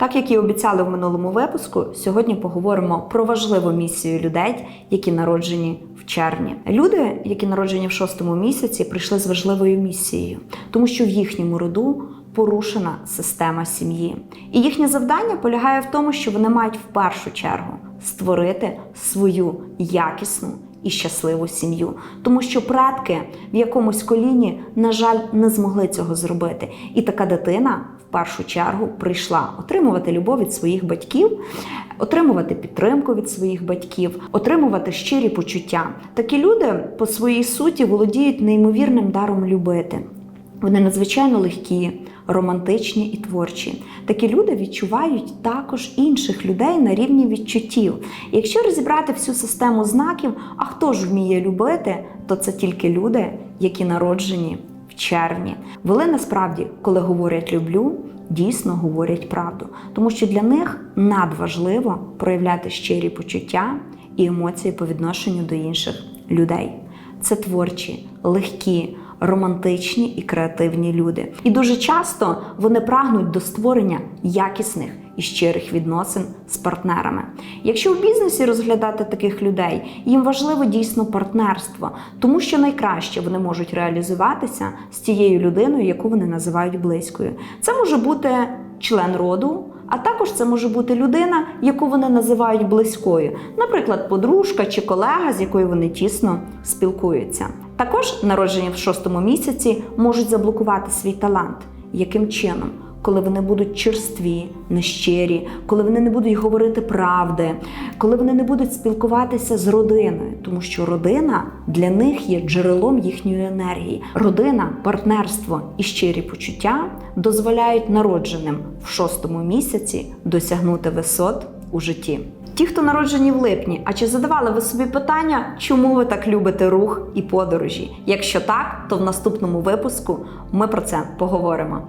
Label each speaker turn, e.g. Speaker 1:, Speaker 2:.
Speaker 1: Так як і обіцяли в минулому випуску, сьогодні поговоримо про важливу місію людей, які народжені в червні. Люди, які народжені в шостому місяці, прийшли з важливою місією, тому що в їхньому роду порушена система сім'ї. І їхнє завдання полягає в тому, що вони мають в першу чергу створити свою якісну і щасливу сім'ю, тому що предки в якомусь коліні, на жаль, не змогли цього зробити. І така дитина в першу чергу прийшла отримувати любов від своїх батьків, отримувати підтримку від своїх батьків, отримувати щирі почуття. Такі люди по своїй суті володіють неймовірним даром любити. Вони надзвичайно легкі, романтичні і творчі. Такі люди відчувають також інших людей на рівні відчуттів. Якщо розібрати всю систему знаків, а хто ж вміє любити, то це тільки люди, які народжені в червні. Вони насправді, коли говорять люблю, дійсно говорять правду, тому що для них надважливо проявляти щирі почуття і емоції по відношенню до інших людей. Це творчі, легкі, романтичні і креативні люди. І дуже часто вони прагнуть до створення якісних і щирих відносин з партнерами. Якщо в бізнесі розглядати таких людей, їм важливо дійсно партнерство, тому що найкраще вони можуть реалізуватися з тією людиною, яку вони називають близькою. Це може бути член роду. А також це може бути людина, яку вони називають близькою, наприклад, подружка чи колега, з якою вони тісно спілкуються. Також народжені в шостому місяці можуть заблокувати свій талант. Яким чином? Коли вони будуть черстві, нещирі, коли вони не будуть говорити правди, коли вони не будуть спілкуватися з родиною, тому що родина для них є джерелом їхньої енергії. Родина, партнерство і щирі почуття дозволяють народженим в шостому місяці досягнути висот у житті. Ті, хто народжені в липні, а чи задавали ви собі питання, чому ви так любите рух і подорожі? Якщо так, то в наступному випуску ми про це поговоримо.